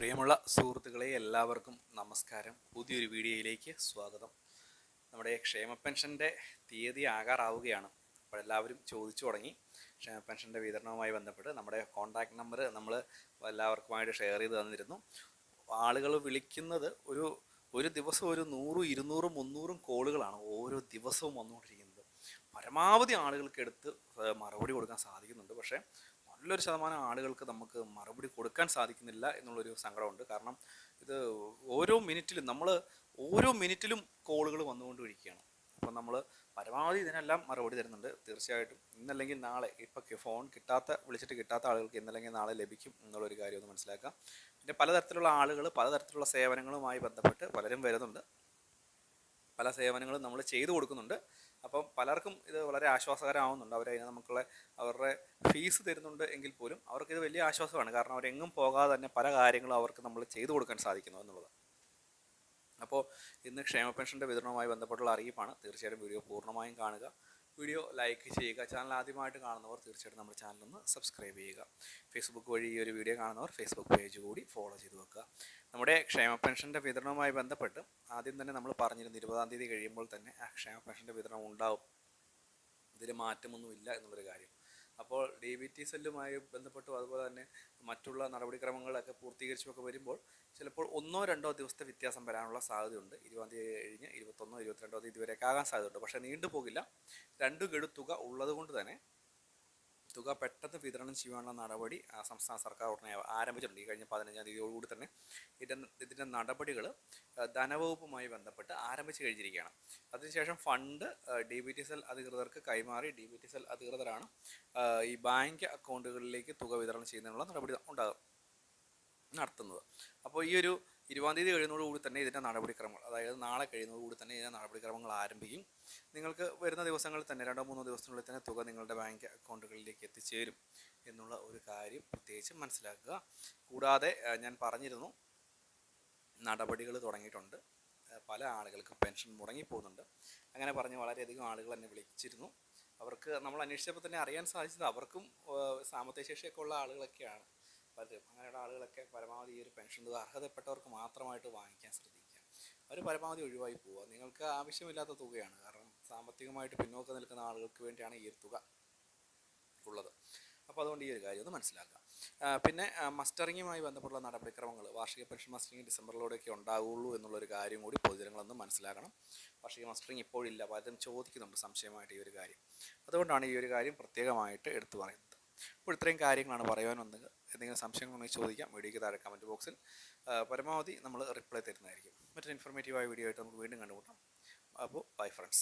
പ്രിയമുള്ള സുഹൃത്തുക്കളെ എല്ലാവർക്കും നമസ്കാരം. പുതിയൊരു വീഡിയോയിലേക്ക് സ്വാഗതം. നമ്മുടെ ക്ഷേമ പെൻഷന്റെ തീയതി ആകാറാവുകയാണ്. അപ്പോൾ എല്ലാവരും ചോദിച്ചു തുടങ്ങി. ക്ഷേമ പെൻഷന്റെ വിതരണവുമായി ബന്ധപ്പെട്ട് നമ്മുടെ കോൺടാക്ട് നമ്പർ നമ്മൾ എല്ലാവർക്കുമായിട്ട് ഷെയർ ചെയ്ത് തന്നിരുന്നു. ആളുകൾ വിളിക്കുന്നത് ഒരു ഒരു ദിവസം ഒരു നൂറും ഇരുന്നൂറും മുന്നൂറും കോളുകളാണ് ഓരോ ദിവസവും വന്നുകൊണ്ടിരിക്കുന്നത്. പരമാവധി ആളുകൾക്ക് എടുത്ത് മറുപടി കൊടുക്കാൻ സാധിക്കുന്നുണ്ട്. പക്ഷേ നല്ലൊരു ശതമാനം ആളുകൾക്ക് നമുക്ക് മറുപടി കൊടുക്കാൻ സാധിക്കുന്നില്ല എന്നുള്ളൊരു സങ്കടമുണ്ട്. കാരണം ഇത് ഓരോ മിനിറ്റിലും നമ്മൾ ഓരോ മിനിറ്റിലും കോളുകൾ വന്നുകൊണ്ടിരിക്കുകയാണ്. അപ്പം നമ്മൾ പരമാവധി ഇതിനെല്ലാം മറുപടി തരുന്നുണ്ട്. തീർച്ചയായിട്ടും ഇന്നല്ലെങ്കിൽ നാളെ ഇപ്പം ഫോൺ കിട്ടാത്ത വിളിച്ചിട്ട് കിട്ടാത്ത ആളുകൾക്ക് ഇന്നല്ലെങ്കിൽ നാളെ ലഭിക്കും എന്നുള്ളൊരു കാര്യം ഒന്ന് മനസ്സിലാക്കാം. പിന്നെ പലതരത്തിലുള്ള ആളുകൾ പലതരത്തിലുള്ള സേവനങ്ങളുമായി ബന്ധപ്പെട്ട് പലരും വരുന്നുണ്ട്. പല സേവനങ്ങളും നമ്മൾ ചെയ്തു കൊടുക്കുന്നുണ്ട്. അപ്പം പലർക്കും ഇത് വളരെ ആശ്വാസകരമാവുന്നുണ്ട്. അവർ അതിന് നമുക്കുള്ള അവരുടെ ഫീസ് തരുന്നുണ്ട് എങ്കിൽ പോലും അവർക്കിത് വലിയ ആശ്വാസമാണ്. കാരണം അവരെങ്ങും പോകാതെ തന്നെ പല കാര്യങ്ങളും അവർക്ക് നമ്മൾ ചെയ്തു കൊടുക്കാൻ സാധിക്കുന്നു എന്നുള്ളത്. അപ്പോൾ ഇന്ന് ക്ഷേമ പെൻഷന്റെ വിതരണവുമായി ബന്ധപ്പെട്ടുള്ള അറിയിപ്പാണ്. തീർച്ചയായിട്ടും വീഡിയോ പൂർണമായും കാണുക. വീഡിയോ ലൈക്ക് ചെയ്യുക. ചാനൽ ആദ്യമായിട്ട് കാണുന്നവർ തീർച്ചയായിട്ടും നമ്മുടെ ചാനൽ ഒന്ന് സബ്സ്ക്രൈബ് ചെയ്യുക. ഫേസ്ബുക്ക് വഴി ഈ ഒരു വീഡിയോ കാണുന്നവർ ഫേസ്ബുക്ക് പേജ് കൂടി ഫോളോ ചെയ്ത് വെക്കുക. നമ്മുടെ ക്ഷേമ പെൻഷന്റെ വിതരണവുമായി ബന്ധപ്പെട്ട് ആദ്യം തന്നെ നമ്മൾ പറഞ്ഞിരുന്നു ഇരുപതാം തീയതി കഴിയുമ്പോൾ തന്നെ ആ ക്ഷേമ പെൻഷന്റെ വിതരണം ഉണ്ടാവും. ഇതിൽ മാറ്റമൊന്നുമില്ല എന്നുള്ളൊരു കാര്യം. അപ്പോൾ ഡി ബി ടി സെല്ലുമായി ബന്ധപ്പെട്ടും അതുപോലെ തന്നെ മറ്റുള്ള നടപടിക്രമങ്ങളൊക്കെ പൂർത്തീകരിച്ചുമൊക്കെ വരുമ്പോൾ ചിലപ്പോൾ ഒന്നോ രണ്ടോ ദിവസത്തെ വ്യത്യാസം വരാനുള്ള സാധ്യതയുണ്ട്. ഇരുപതാം തീയതി കഴിഞ്ഞ് ഇരുപത്തൊന്നോ ഇരുപത്തിരണ്ടോ തീയതി വരെയൊക്കെ ആകാൻ സാധ്യതയുണ്ട്. പക്ഷേ നീണ്ടുപോകില്ല. രണ്ട് ഗഡു തുക ഉള്ളത് കൊണ്ട് തന്നെ തുക പെട്ടെന്ന് വിതരണം ചെയ്യാനുള്ള നടപടി സംസ്ഥാന സർക്കാർ ഉടനെ ആരംഭിച്ചിട്ടുണ്ട്. ഈ കഴിഞ്ഞ പതിനഞ്ചാം തീയതിയോടുകൂടി തന്നെ ഇതിന്റെ ഇതിന്റെ നടപടികൾ ധനവകുപ്പുമായി ബന്ധപ്പെട്ട് ആരംഭിച്ചു കഴിഞ്ഞിരിക്കുകയാണ്. അതിനുശേഷം fund D B T cell അധികൃതർക്ക് കൈമാറി ഡി ബി ടി സെൽ അധികൃതരാണ് ഈ ബാങ്ക് അക്കൗണ്ടുകളിലേക്ക് തുക വിതരണം ചെയ്യുന്നതിനുള്ള നടപടി ഉണ്ടാകും നടത്തുന്നത്. അപ്പോൾ ഈ ഒരു ഇരുപതാം തീയതി കഴിയുന്നതോടുകൂടി തന്നെ ഇതിന്റെ നടപടിക്രമങ്ങൾ അതായത് നാളെ കഴിയുന്നതോടുകൂടി തന്നെ ഇതിന്റെ നടപടിക്രമങ്ങൾ ആരംഭിക്കും. നിങ്ങൾക്ക് വരുന്ന ദിവസങ്ങളിൽ തന്നെ രണ്ടോ മൂന്നോ ദിവസത്തിനുള്ളിൽ തന്നെ തുക നിങ്ങളുടെ ബാങ്ക് അക്കൗണ്ടുകളിലേക്ക് എത്തിച്ചേരും എന്നുള്ള ഒരു കാര്യം പ്രത്യേകിച്ച് മനസ്സിലാക്കുക. കൂടാതെ ഞാൻ പറഞ്ഞിരുന്നു നടപടികൾ തുടങ്ങിയിട്ടുണ്ട്. പല ആളുകൾക്കും പെൻഷൻ മുടങ്ങിപ്പോകുന്നുണ്ട്. അങ്ങനെ പറഞ്ഞ് വളരെയധികം ആളുകൾ എന്നെ വിളിച്ചിരുന്നു. അവർക്ക് നമ്മൾ അന്വേഷിച്ചപ്പോൾ തന്നെ അറിയാൻ സാധിച്ചത് അവർക്കും സാമ്പത്തിക ശേഷിയൊക്കെ ഉള്ള ആളുകളൊക്കെയാണ്. പലരും അങ്ങനെയുള്ള ആളുകളൊക്കെ പരമാവധി ഈ ഒരു പെൻഷൻ തുക അർഹതപ്പെട്ടവർക്ക് മാത്രമായിട്ട് വാങ്ങിക്കാൻ ശ്രദ്ധിക്കുക. അവർ പരമാവധി ഒഴിവായി പോവുക. നിങ്ങൾക്ക് ആവശ്യമില്ലാത്ത തുകയാണ്. കാരണം സാമ്പത്തികമായിട്ട് പിന്നോക്കം നിൽക്കുന്ന ആളുകൾക്ക് വേണ്ടിയാണ് ഈ ഒരു തുക ഉള്ളത്. അപ്പോൾ അതുകൊണ്ട് ഈ ഒരു കാര്യം ഒന്ന് മനസ്സിലാക്കുക. പിന്നെ മസ്റ്ററിങ്ങുമായി ബന്ധപ്പെട്ടുള്ള നടപടിക്രമങ്ങൾ വാർഷിക പെൻഷൻ മസ്റ്ററിങ് ഡിസംബറിലൂടെയൊക്കെ ഉണ്ടാവുള്ളൂ എന്നുള്ളൊരു കാര്യം കൂടി പൊതുജനങ്ങളൊന്ന് മനസ്സിലാക്കണം. വാർഷിക മസ്റ്ററിങ് ഇപ്പോഴില്ല. പലരും ചോദിക്കുന്നുണ്ട് സംശയമായിട്ട് ഈ ഒരു കാര്യം. അതുകൊണ്ടാണ് ഈ ഒരു കാര്യം പ്രത്യേകമായിട്ട് എടുത്തു പറയുന്നത് അപ്പോൾ ഇത്രയും കാര്യങ്ങളാണ് പറയാൻ വന്നത്. എന്തെങ്കിലും സംശയങ്ങളുണ്ടെങ്കിൽ ചോദിക്കാം. വീഡിയോയ്ക്ക് താഴെ കമന്റ് ബോക്സിൽ പരമാവധി നമ്മൾ റിപ്ലൈ തരുന്നതായിരിക്കും. മറ്റൊരു ഇൻഫോർമേറ്റീവായ വീഡിയോ ആയിട്ട് നമുക്ക് വീണ്ടും കണ്ടുമുട്ടാം. അപ്പോൾ ബൈ ഫ്രണ്ട്സ്